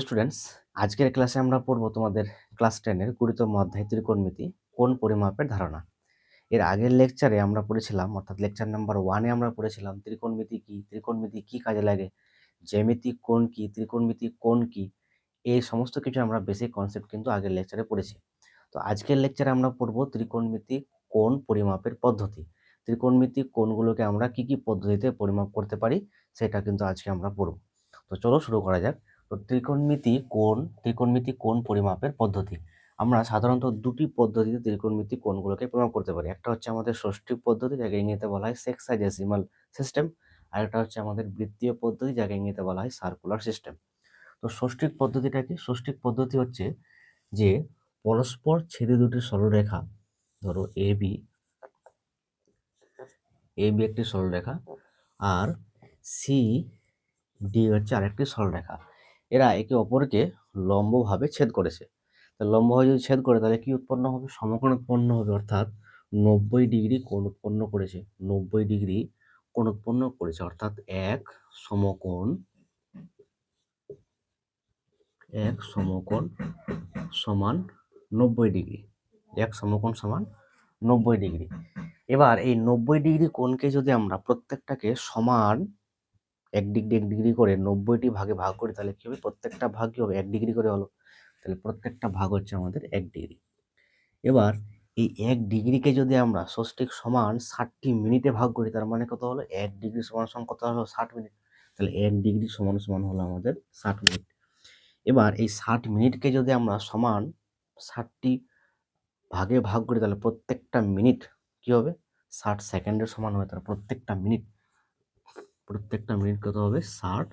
Hello students আজকের ক্লাসে আমরা পড়ব তোমাদের ক্লাস টেনের কুড়িতম অধ্যায় ত্রিকোণমিতি, কোন পরিমাপের ধারণা? এর আগের লেকচারে আমরা পড়েছিলাম, অর্থাৎ লেকচার নাম্বার ওয়ানে আমরা পড়েছিলাম, ত্রিকোণমিতি কি ত্রিকোণমিতি কি কাজে লাগে, জ্যামিতি কোণ কি, ত্রিকোণমিতি কোন কি, এই সমস্ত কিছু আমরা বেসিক কনসেপ্ট কিন্তু আগের লেকচারে পড়েছি। তো আজকের লেকচারে আমরা পড়ব ত্রিকোণমিতি কোন পরিমাপের পদ্ধতি, ত্রিকোণমিতি কোনগুলোকে আমরা কি কি পদ্ধতিতে পরিমাপ করতে পারি, সেটা কিন্তু আজকে আমরা পড়ব। তো চলো শুরু করা যাক। তো ত্রিকোণমিতি কোণ ত্রিকোণমিতি কোণ পরিমাপের পদ্ধতি। আমরা সাধারণত দুটি পদ্ধতিতে ত্রিকোণমিতি কোণগুলোকে পরিমাপ করতে পারি। একটা হচ্ছে আমাদের ষষ্ঠী পদ্ধতি, যাকে ইংরেজিতে বলা হয় সেক্সাইডেসিমাল সিস্টেম, আর একটা হচ্ছে আমাদের বৃত্তীয় পদ্ধতি, যাকে ইংরেজিতে বলা হয় সার্কুলার সিস্টেম। তো ষষ্ঠিক পদ্ধতিটা কি? ষষ্ঠিক পদ্ধতি হচ্ছে যে পরস্পর ছেদে দুটি সরলরেখা, ধরো এ, বি এ, বি একটি সরলরেখা, আর সি, ডি হচ্ছে আরেকটি সরলরেখা। এরা একে অপরকে লম্বভাবে ছেদ করেছে। লম্বভাবে যদি ছেদ করে, তাহলে কি উৎপন্ন হবে? সমকোণ উৎপন্ন হবে, অর্থাৎ নব্বই ডিগ্রি কোণ উৎপন্ন করেছে। নব্বই ডিগ্রি কোণ উৎপন্ন করেছে, অর্থাৎ এক সমকোণ এক সমকোণ সমান নব্বই ডিগ্রি। এক সমকোণ সমান নব্বই ডিগ্রি। এবার এই নব্বই ডিগ্রি কোণকে যদি আমরা প্রত্যেকটাকে সমান এক ডিগ্রি এক ডিগ্রি করে নব্বইটি ভাগে ভাগ করি তাহলে কী হবে? প্রত্যেকটা ভাগ কী হবে, এক ডিগ্রি করে হলো। তাহলে প্রত্যেকটা ভাগ হচ্ছে আমাদের এক ডিগ্রি। এবার এই এক ডিগ্রিকে যদি আমরা ষষ্ঠিক সমান ষাটটি মিনিটে ভাগ করি, তার মানে কত হলো? এক ডিগ্রি সমান সমান কত হলো? ষাট মিনিট। তাহলে এক ডিগ্রি সমান সমান হলো আমাদের ষাট মিনিট। এবার এই ষাট মিনিটকে যদি আমরা সমান ষাটটি ভাগে ভাগ করি, তাহলে প্রত্যেকটা মিনিট কী হবে? ষাট সেকেন্ডের সমান হবে, তাহলে প্রত্যেকটা মিনিট প্রত্যেকটা মিনিট কত হবে? ষাট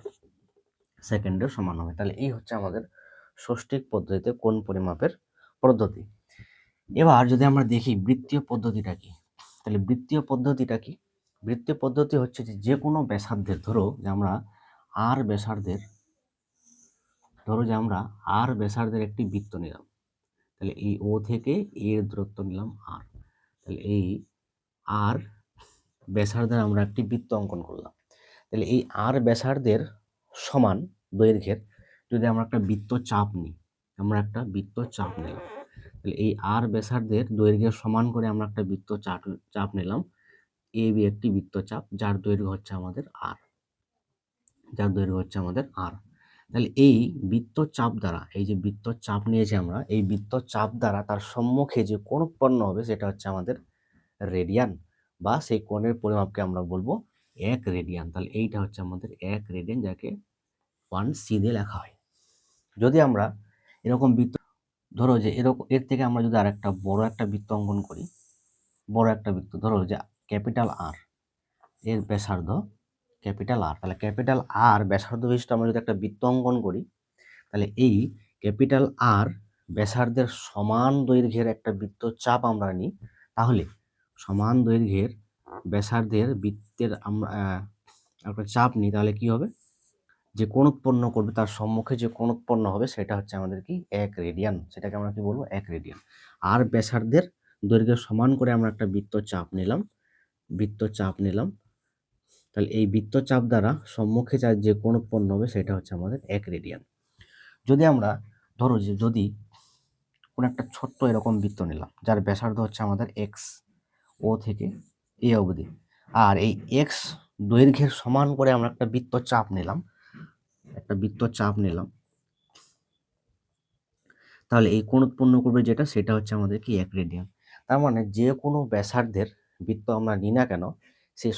সেকেন্ডের সমান হবে। তাহলে এই হচ্ছে আমাদের ষষ্ঠিক পদ্ধতিতে কোন পরিমাপের পদ্ধতি। এবার যদি আমরা দেখি বৃত্তীয় পদ্ধতিটা কি? তাহলে বৃত্তীয় পদ্ধতিটা কি? বৃত্তীয় পদ্ধতি হচ্ছে যে যে কোনো ব্যাসার্ধের, ধরো যে আমরা আর ব্যাসার্ধের, ধরো যে আমরা আর ব্যাসার্ধের একটি বৃত্ত নিলাম। তাহলে এই ও থেকে এর দূরত্ব নিলাম আর তাহলে এই আর ব্যাসার্ধের আমরা একটি বৃত্ত অঙ্কন করলাম। তাহলে এই আর ব্যাসার্ধের সমান দৈর্ঘ্যের যদি আমরা একটা বৃত্ত চাপ নিই, আমরা একটা বৃত্ত চাপ নিলাম। তাহলে এই আর ব্যাসার্ধের দৈর্ঘ্যের সমান করে আমরা একটা বৃত্ত চাপ চাপ নিলাম। এ বি একটি বৃত্তচাপ যার দৈর্ঘ্য হচ্ছে আমাদের আর যার দৈর্ঘ্য হচ্ছে আমাদের আর তাহলে এই বৃত্ত চাপ দ্বারা, এই যে বৃত্ত চাপ নিয়েছি আমরা, এই বৃত্ত চাপ দ্বারা তার সম্মুখে যে কোণ উৎপন্ন হবে, সেটা হচ্ছে আমাদের রেডিয়ান বা সেই কোণের পরিমাপকে আমরা বলব এক রেডিয়ান তাহলে এইটা হচ্ছে আমাদের এক রেডিয়ান যাকে ওয়ান সি দিয়ে লেখা হয়। যদি আমরা এরকম বৃত্ত, ধরো যে এরকম, এর থেকে আমরা যদি আরেকটা বড় একটা বৃত্ত অঙ্কন করি, বড় একটা বৃত্ত, ধরো যে ক্যাপিটাল আর এর ব্যাসার্ধ ক্যাপিটাল আর তাহলে ক্যাপিটাল আর ব্যাসার্ধ বিশিষ্ট আমরা যদি একটা বৃত্ত অঙ্কন করি, তাহলে এই ক্যাপিটাল আর ব্যাসার্ধের সমান দৈর্ঘ্যের একটা বৃত্ত চাপ আমরা নিই, তাহলে সমান দৈর্ঘ্যের ব্যাসার্ধের বৃত্তের আমরা একটা চাপ নিই, তাহলে কি হবে? যে কোণ উৎপন্ন করবে, তার সম্মুখে যে কোণ উৎপন্ন হবে, সেটা হচ্ছে আমাদের কি? এক রেডিয়ান। সেটাকে আমরা কি বলব? এক রেডিয়ান। আর ব্যাসার্ধের দৈর্ঘ্য সমান করে আমরা একটা বৃত্ত চাপ নিলাম। বৃত্ত চাপ নিলাম। তাহলে এই বৃত্ত চাপ দ্বারা সম্মুখে যা যে কোণ উৎপন্ন হবে, সেটা হচ্ছে আমাদের এক রেডিয়ান। যদি আমরা ধরো যে যদি কোনো একটা ছোট্ট এরকম বৃত্ত নিলাম, যার ব্যাসার্ধ হচ্ছে আমাদের এক্স ও থেকে এ অবধি। আর এই এক্স দৈর্ঘ্যের সমান করে আমরা একটা বৃত্ত চাপ নিলাম। একটা বৃত্ত চাপ নিলাম। তাহলে এই কোণ উৎপন্ন করবে যেটা, সেটা হচ্ছে আমাদের কি এক রেডিয়ান। তার মানে যে কোনো ব্যাসার্ধের বৃত্ত আমরা নিই না কেন সেই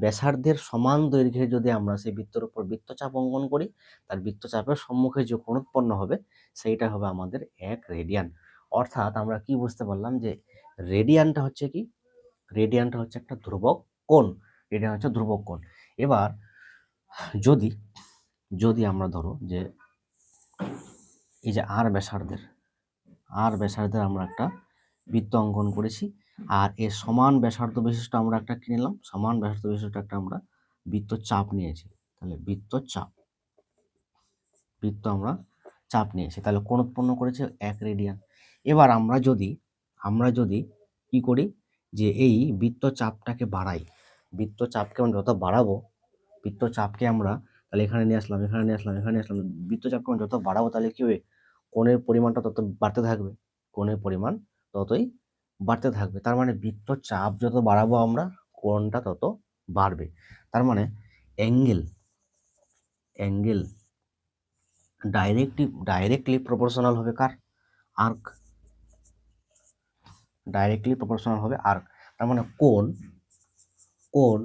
ব্যাসার্ধের সমান দৈর্ঘ্যে যদি আমরা সেই বৃত্তের উপর বৃত্তচাপ অঙ্কন করি, তার বৃত্তচাপের সম্মুখে যে কোণ উৎপন্ন হবে, সেইটা হবে আমাদের এক রেডিয়ান। অর্থাৎ আমরা কি বুঝতে পারলাম যে রেডিয়ানটা হচ্ছে কি রেডিয়ানটা হচ্ছে একটা ধ্রুবক কোণ রেডিয়ান হচ্ছে ধ্রুবক কোণ। এবার যদি যদি আমরা ধরো যে এই যে আর ব্যাসার্ধের আর ব্যাসার্ধের আমরা একটা বৃত্ত অঙ্কন করেছি, আর এর সমান ব্যাসার্ধ বিশিষ্ট আমরা একটা কি নিলাম? সমান ব্যাসার্ধ বিশিষ্ট একটা আমরা বৃত্ত চাপ নিয়েছি। তাহলে বৃত্ত চাপ, বৃত্ত আমরা চাপ নিয়েছি। তাহলে কোণ উৎপন্ন করেছে এক রেডিয়ান এবার আমরা যদি আমরা যদি কি করি? যে এই বৃত্ত চাপটাকে বাড়াই। বৃত্ত চাপকে আমরা যত বাড়াবো বৃত্ত চাপকে আমরা তাহলে এখানে নিয়ে আসলাম, এখানে নিয়ে আসলাম, এখানে নিয়ে আসলাম বৃত্তচাপ কোণ যত বাড়াবো তাহলে কী হবে? কোণের পরিমাণটা তত বাড়তে থাকবে। কোণের পরিমাণ ততই বাড়তে থাকবে। তার মানে বৃত্তচাপ যত বাড়াবো আমরা, কোণটা তত বাড়বে। তার মানে angle angle directly directly proportional হবে কার? আর্ক। ডাইরেক্টলি প্রপোর্শনাল হবে আর্ক তার মানে কোন কোন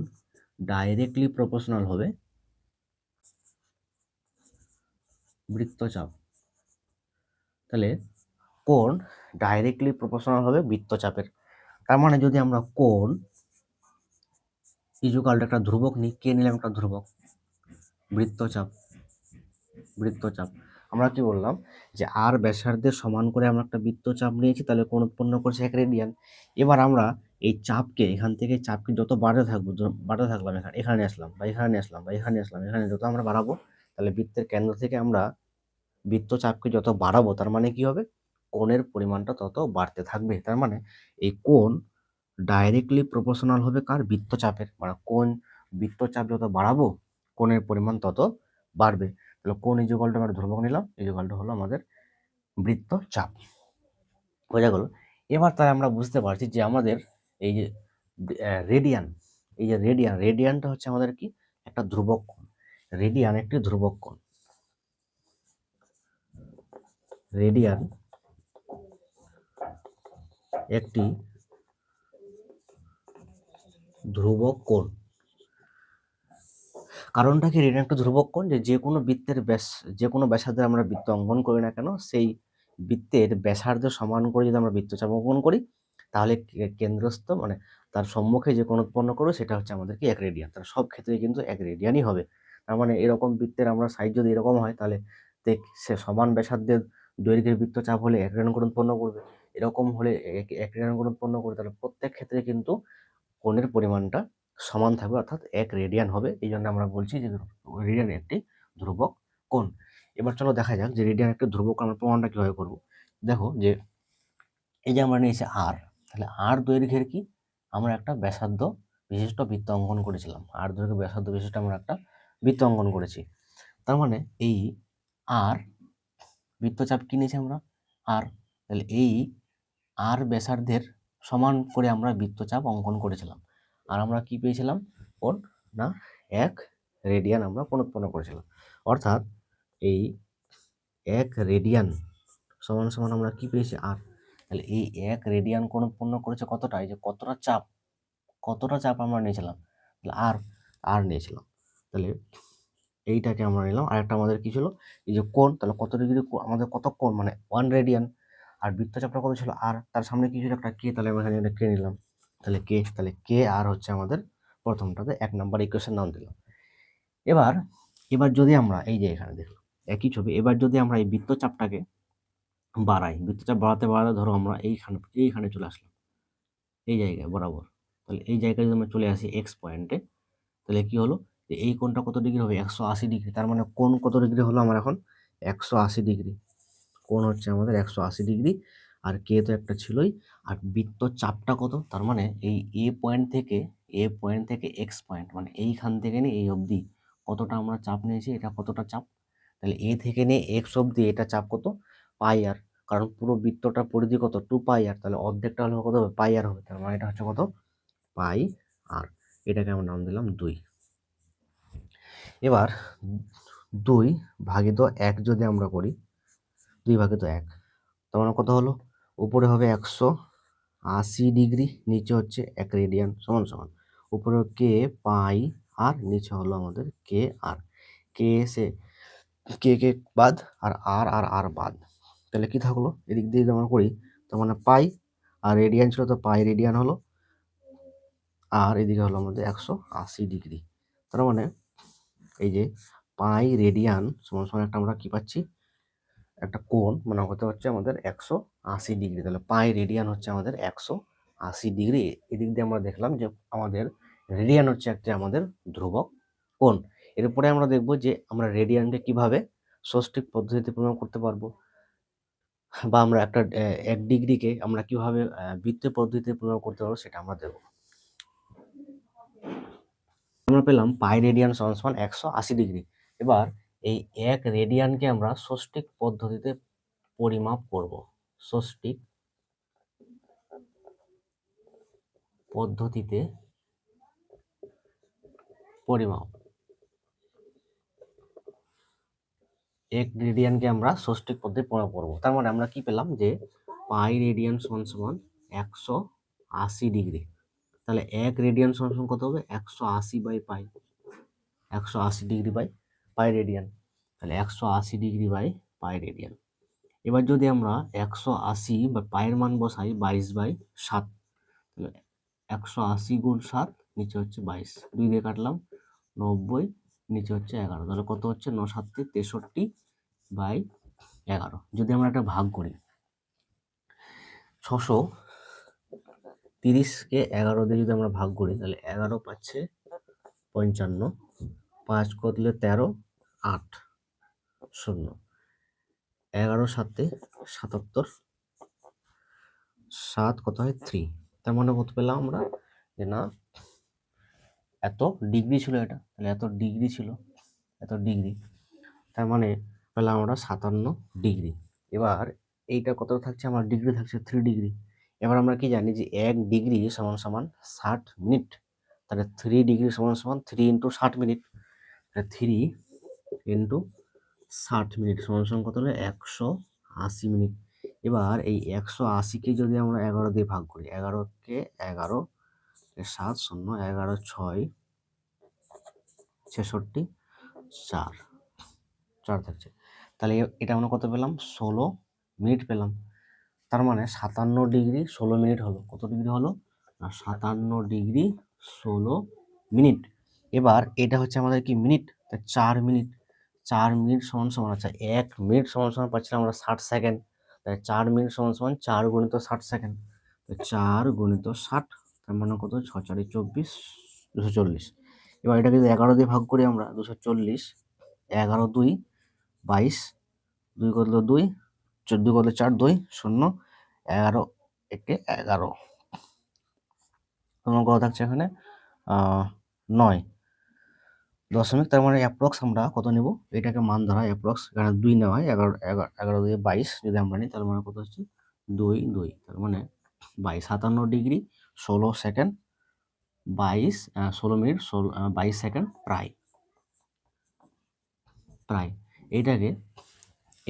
ডাইরেক্টলি প্রপোর্শনাল হবে বৃত্তচাপ। তাহলে কোন ডাইরেক্টলি প্রপোর্শনাল হবে বৃত্তচাপের। তার মানে যদি আমরা কোণ ইজুকালটা একটা ধ্রুবক নিই, কে নিলাম একটা ধ্রুবক? বৃত্তচাপ বৃত্তচাপ। আমরা কি বললাম যে আর ব্যাসার্ধের সমান করে আমরা একটা বৃত্তচাপ নিয়েছি, তাহলে কোণ উৎপন্ন করছে এক রেডিয়ান। এবার আমরা এই চাপকে, এখান থেকে চাপকে যত বাড়তে থাকব বাড়তে থাকলাম, এখানে এখানে আসলাম বা এখানে আসলাম বা এখানে আসলাম, এখানে যত আমরা বাড়াবো, তাহলে বৃত্তের কেন্দ্র থেকে আমরা বৃত্তচাপকে যত বাড়াবো, তার মানে কি হবে? কোণের পরিমাণটা তত বাড়তে থাকবে। তার মানে এই কোণ ডাইরেক্টলি প্রপোর্শনাল হবে কার? বৃত্তচাপের। মানে কোণ বৃত্তচাপ যত বাড়াবো, কোণের পরিমাণ তত বাড়বে। তাহলে কোণ ইজুকালটা আমরা ধ্রুবক নিলাম ইজুকালটা হলো আমাদের বৃত্তচাপ বোঝা গেল? এবার তাই আমরা বুঝতে পারছি যে আমাদের এই যে রেডিয়ান এই যে রেডিয়ান রেডিয়ানটা হচ্ছে আমাদের কি? একটা ধ্রুবক কোণ। রেডিয়ান একটি ধ্রুবক কোণ। রেডিয়ান একটি ধ্রুবক কোণ। কারণটা কি ঋণ একটা ধ্রুবক কোণ? যে যে কোনো বৃত্তের ব্যাস, যে কোনো ব্যাসার্ধে আমরা বৃত্ত অঙ্কন করি না কেন, সেই বৃত্তের ব্যাসার্ধ সমান করে যদি আমরা বৃত্তচাপ অঙ্কন করি, তাহলে কেন্দ্রস্থ মানে তার সম্মুখে যে কোণ উৎপন্ন করবে, সেটা হচ্ছে আমাদের কি এক রেডিয়ান। তার সব ক্ষেত্রে কিন্তু এক রেডিয়ানই হবে। তার মানে এরকম বৃত্তের আমরা সাইজ যদি এরকম হয়, তাহলে সে সমান ব্যাসার্ধের দৈর্ঘ্যের বৃত্তচাপ হলে এক রেডিয়ান কোণ উৎপন্ন করবে। এরকম হলে এক রেডিয়ান কোণ উৎপন্ন করবে, তাহলে প্রত্যেক ক্ষেত্রে কিন্তু কোণের পরিমাণটা সমান থাকবে, অর্থাৎ এক রেডিয়ান হবে। এই জন্য আমরা বলছি যে রেডিয়ান একটি ধ্রুবক কোণ। এবার চলো দেখা যাক যে রেডিয়ান একটি ধ্রুবক আমরা প্রমাণটা কীভাবে করব। দেখো যে এই যে আমরা নিয়েছি আর তাহলে আর দৈর্ঘ্যের কি? আমরা একটা ব্যাসার্ধ বিশিষ্ট বৃত্ত অঙ্কন করেছিলাম। আর দৈর্ঘ্য ব্যাসার্ধ বিশিষ্ট আমরা একটা বৃত্ত অঙ্কন করেছি। তার মানে এই আর বৃত্তচাপ কি নিয়েছি আমরা? আর তাহলে এই আর ব্যাসার্ধের সমান করে আমরা বৃত্তচাপ অঙ্কন করেছিলাম। আর আমরা কি পেয়েছিলাম? কোন? না, এক রেডিয়ান আমরা উৎপন্ন করেছিলাম। অর্থাৎ এই এক রেডিয়ান সমান সমান আমরা কি পেয়েছি? আর তাহলে এই এক রেডিয়ান কোন উৎপন্ন করেছে কতটা? এই যে কতটা চাপ কতটা চাপ আমরা নিয়েছিলাম? তাহলে আর আর নিয়েছিলাম। তাহলে এইটাকে আমরা নিলাম। আর একটা আমাদের কি ছিল? এই যে কোন তাহলে কত ডিগ্রি আমাদের কত কোণ? মানে ওয়ান রেডিয়ান। আর বৃত্তচাপটা কত ছিল? আর তার সামনে কিছু একটা কে? তাহলে আমরা এখানে কে নিলাম। তাহলে কে তাহলে কে আর হচ্ছে আমাদের প্রথমটাতে এক নাম্বার ইকুয়েশন নাম দিলাম এবার এবার যদি আমরা এই যে এখানে দেখো, একই ছবি, এবার যদি আমরা এই বৃত্তচাপটাকে বাড়াই, বৃত্তচাপ বাড়াতে বাড়াতে ধরো আমরা এইখানে এইখানে চলে আসলাম। এই জায়গায় বরাবর। তাহলে এই জায়গায় যদি আমরা চলে আসি এক্স পয়েন্টে তাহলে কি হলো? যে এই কোণটা কত ডিগ্রি হবে? একশো আশি ডিগ্রি তার মানে কোণ কত ডিগ্রি হলো আমার এখন? একশো আশি ডিগ্রি কোণ হচ্ছে আমাদের একশো আশি ডিগ্রি আর কে তো একটা ছিলই। আর বৃত্ত চাপটা কত? তার মানে এই এ পয়েন্ট থেকে এ পয়েন্ট থেকে এক্স পয়েন্ট মানে এইখান থেকে নিয়ে এই অবধি কতটা আমরা চাপ নিয়েছি, এটা কতটা চাপ? তাহলে এ থেকে নিয়ে এক্স অবধি এটা চাপ কত? পাই আর কারণ পুরো বৃত্তটা পরিধি কত? টু পাই আর তাহলে অর্ধেকটা হলে কত হবে? পাই আর হবে, তার মানে এটা হচ্ছে কত? পাই আর এটাকে আমরা নাম দিলাম দুই। এবার দুই ভাগিত এক যদি আমরা করি, দুই ভাগিত এক, তার মানে কত হলো? উপরে হবে একশো আশি ডিগ্রি নিচে হচ্ছে এক রেডিয়ান সমান সমান। উপরে কে পাই আর নিচে হলো আমাদের কে আর কে এসে কে কে বাদ আর আর আর আর বাদ। তাহলে কি থাকল? এদিক দিয়ে আমরা করি, তার মানে পাই আর রেডিয়ান ছিল তো পাই রেডিয়ান হলো, আর এদিকে হলো আমাদের একশো আশি ডিগ্রি তার মানে এই যে পাই রেডিয়ান সমান সমান একটা আমরা কি পাচ্ছি? একটা কোণ মানে হতে হচ্ছে আমাদের একশো আশি ডিগ্রি। তাহলে পাই রেডিয়ান হচ্ছে আমাদের একশো আশি ডিগ্রি। এদিক দিয়ে আমরা দেখলাম যে আমাদের রেডিয়ান হচ্ছে একটা আমাদের ধ্রুবক কোণ। এরপরে আমরা দেখব যে আমরা রেডিয়ানকে কীভাবে ষষ্ঠিক পদ্ধতিতে প্রমাণ করতে পারব। বা আমরা একটা এক ডিগ্রিকে আমরা কীভাবে আহ, বৃত্তীয় পদ্ধতিতে প্রমাণ করতে পারব সেটা আমরা দেখব। আমরা পেলাম পাই রেডিয়ান সমান সমান একশো আশি ডিগ্রি। এবার এই এক রেডিয়ানকে আমরা ষষ্ঠিক পদ্ধতিতে পরিমাপ করব। ষষ্ঠিক পদ্ধতিতে পরিমাপ। এক রেডিয়ানকে আমরা ষষ্ঠিক পদ্ধতি পরিমাপ করব। তার মানে আমরা কি পেলাম যে পাই রেডিয়ান সমান সমান একশো আশি ডিগ্রি। তাহলে এক রেডিয়ান সমান সমান কত হবে? একশো আশি বাই পাই। একশো আশি ডিগ্রি বাই পাই রেডিয়ান তাহলে একশো আশি ডিগ্রি বাই পাই রেডিয়ান এবার যদি আমরা একশো আশি বা পায়ের মান বসাই বাইশ বাই সাত, তাহলে একশো আশি গুণ সাত, নিচে হচ্ছে বাইশ। দুই দিয়ে কাটলাম, নব্বই, নিচে হচ্ছে এগারো। তাহলে কত হচ্ছে? ন সাতটি তেষট্টি বাই এগারো। যদি আমরা একটা ভাগ করি, ছশো তিরিশকে এগারো দিয়ে যদি আমরা ভাগ করি, তাহলে এগারো পাচ্ছে পঞ্চান্ন। পাঁচ করলে তেরো, আট শূন্য। এগারো সাতে সাতাত্তর, সাত কত হয় থ্রি। তার মানে কত পেলাম আমরা? যে না, এত ডিগ্রি ছিল এটা। তাহলে এত ডিগ্রি ছিল, এত ডিগ্রি। তার মানে পেলাম আমরা সাতান্ন ডিগ্রি। এবার এইটা কত থাকছে? আমার ডিগ্রি থাকছে থ্রি ডিগ্রি। এবার আমরা কি জানি যে এক ডিগ্রি সমান সমান ষাট মিনিট। তাহলে থ্রি ডিগ্রি সমান সমান থ্রি ইন্টু ষাট মিনিট। থ্রি ইন্টু ষাট মিনিট সমান কত হলো? একশো আশি মিনিট। এবার এই একশো আশিকে যদি আমরা এগারো দিয়ে ভাগ করি এগারোকে এগারো সাত শূন্য, এগারো ছয়, ছেষট্টি, চার চার থাকছে। তাহলে এটা আমরা কত পেলাম? ষোলো মিনিট পেলাম। তার মানে সাতান্ন ডিগ্রি ষোলো মিনিট হলো। কত ডিগ্রি হলো? না, সাতান্ন ডিগ্রি ষোলো মিনিট। এবার এটা হচ্ছে আমাদের কি মিনিট চার মিনিট চার মিনিট সমান সমান আচ্ছা এক মিনিট সমান সমান পাচ্ছিলাম আমরা ষাট সেকেন্ড তাই চার মিনিট সমান সমান চার গুণিত ষাট সেকেন্ড তো চার গুণিত ষাট, তার মানে কত? ছ চারি চব্বিশ, দুশো চল্লিশ। এবার এটাকে যদি এগারো দিয়ে ভাগ করি আমরা, দুশো চল্লিশ, এগারো দুই, বাইশ, দুই করলে দুই? চোদ্দ করলে চার? দুই, শূন্য, এগারো, একে এগারো। তোমার কত থাকছে এখানে? নয়। দশমিক, তার মানে অ্যাপ্রক্স আমরা কত নেব? এটাকে মান ধরা অ্যাপ্রক্স এখানে দুই নেওয়া হয়, এগারো এগারো এগারো দিয়ে বাইশ, যদি আমরা নিই, তার মানে কত হচ্ছে? দুই দুই, তার মানে বাইশ, সাতান্ন ডিগ্রি, ষোলো সেকেন্ড বাইশ ষোলো মিনিট, ষোলো বাইশ সেকেন্ড প্রায়। প্রায়। এইটাকে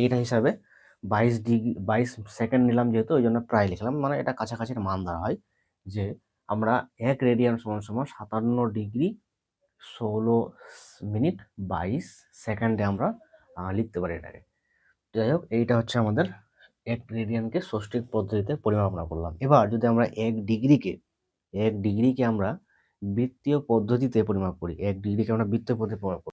এইটা হিসাবে বাইশ ডিগ্রি, বাইশ সেকেন্ড নিলাম যেহেতু, ওই জন্য প্রায় লিখলাম। মানে এটা কাছাকাছির মান ধরা হয় যে আমরা এক রেডিয়ান সমান সমান সাতান্ন ডিগ্রি ষোলো মিনিট বাইশ সেকেন্ডে আমরা লিখতে পারি এটাকে। যাই হোক, এইটা হচ্ছে আমাদের এক রেডিয়ানকে ষষ্ঠিক পদ্ধতিতে পরিমাপনা করলাম। এবার যদি আমরা এক ডিগ্রিকে এক ডিগ্রিকে আমরা বৃত্তীয় পদ্ধতিতে পরিমাপ করি, এক ডিগ্রিকে আমরা বৃত্তীয় পদ্ধতিতে পরিমাপ করি।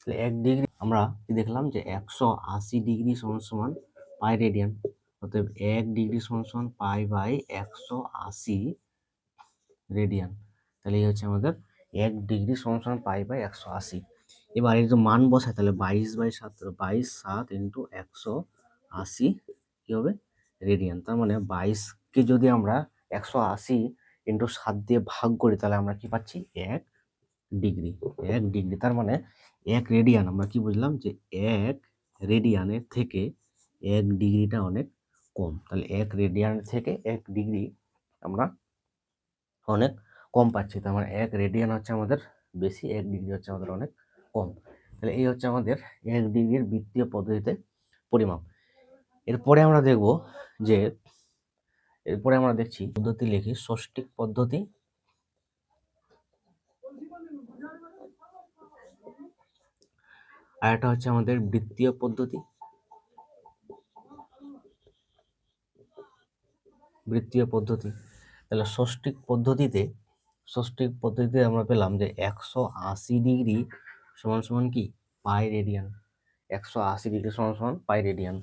তাহলে এক ডিগ্রি আমরা কি দেখলাম যে একশো আশি ডিগ্রি সমান সমান পাই রেডিয়ান অতএব এক ডিগ্রি সমান সমান পাই বাই একশো আশি রেডিয়ান তাহলে এই হচ্ছে আমাদের এক ডিগ্রি সমান সমান পাই বাই একশো আশি। এবার যে মান বসায় তাহলে বাইশ বাই সাত বাইশ সাত ইন্টু একশো আশি কী হবে? রেডিয়ান তার মানে বাইশকে যদি আমরা একশো আশি ইন্টু সাত দিয়ে ভাগ করি, তাহলে আমরা কি পাচ্ছি? এক ডিগ্রি এক ডিগ্রি তার মানে এক রেডিয়ান আমরা কি বুঝলাম যে এক রেডিয়ানের থেকে এক ডিগ্রিটা অনেক কম। তাহলে এক রেডিয়ান থেকে এক ডিগ্রি আমরা অনেক কম পাচ্ছি। তার মানে এক রেডিয়ান হচ্ছে আমাদের বেশি, এক ডিগ্রি হচ্ছে আমাদের অনেক কম। তাহলে এই হচ্ছে আমাদের এক ডিগ্রির বৃত্তীয় পদ্ধতিতে পরিমাপ। এরপরে আমরা দেখব যে, এরপরে আমরা দেখছি পদ্ধতি লিখি ষষ্ঠিক পদ্ধতি। আর এটা হচ্ছে আমাদের বৃত্তীয় পদ্ধতি। বৃত্তীয় পদ্ধতি। তাহলে ষষ্ঠিক পদ্ধতিতে ষষ্ঠিক পদ্ধতিতে আমরা পেলাম যে একশো আশি ডিগ্রি সমান সমান কি? Pi radian. একশো আশি ডিগ্রি সমান সমান পাই রেডিয়ান।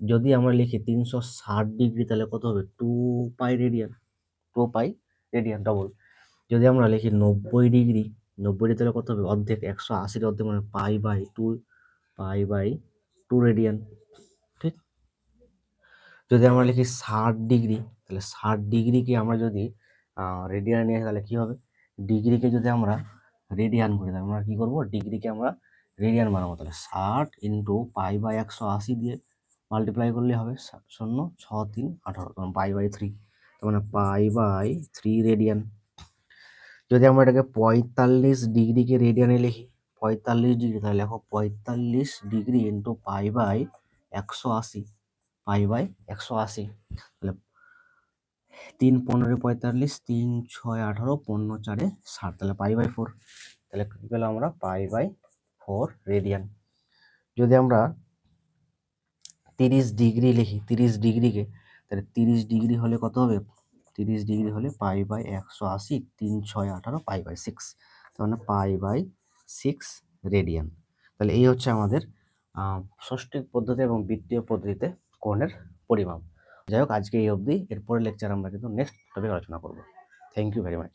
যদি আমরা লিখি তিনশো ষাট ডিগ্রি, তাহলে কত হবে? Two pi radian. Two pi radian double যদি আমরা লিখি নব্বই ডিগ্রি নব্বই তাহলে কত হবে? অর্ধেক, একশো আশির অর্ধেক মানে pi by two, pi by two radian, ঠিক? যদি আমরা লিখি ষাট ডিগ্রি, তাহলে ষাট ডিগ্রিকে আমরা যদি রেডিয়ান নিয়ে তাহলে কী হবে? ডিগ্রিকে যদি আমরা রেডিয়ান করি, তাহলে আমরা কী করব? ডিগ্রিকে আমরা রেডিয়ান বানাবো, তাহলে ষাট ইন্টু পাই বাই একশো আশি দিয়ে মাল্টিপ্লাই করলে হবে শূন্য, ছ, তিন, আঠারো তখন পাই বাই থ্রি, তার মানে পাই বাই থ্রি রেডিয়ান। যদি আমরা এটাকে পঁয়তাল্লিশ ডিগ্রিকে রেডিয়ানে লিখি, পঁয়তাল্লিশ ডিগ্রি, তাহলে লেখো পঁয়তাল্লিশ ডিগ্রি ইন্টু পাই বাই একশো আশি পাই বাই একশো আশি। তাহলে তিন পনেরো পঁয়তাল্লিশ, তিন ছয় আঠারো, পনেরো চারে ষাট, তাহলে পাই বাই ফোর তাহলে কী পেলাম আমরা? পাই বাই ফোর রেডিয়ান যদি আমরা তিরিশ ডিগ্রি লিখি, তিরিশ ডিগ্রিকে, তাহলে তিরিশ ডিগ্রি হলে কত হবে? তিরিশ ডিগ্রি হলে পাই বাই একশো আশি, তিন ছয় আঠারো, পাই বাই সিক্স। তার মানে পাই বাই সিক্স রেডিয়ান। তাহলে এই হচ্ছে আমাদের ষষ্ঠী পদ্ধতি এবং বৃত্তীয় পদ্ধতিতে কোণের পরিমাপ। যাই হোক, আজকে এই অবধি। এরপরে লেকচার আমরা কিন্তু নেক্সট টপিক আলোচনা করব। Thank you very much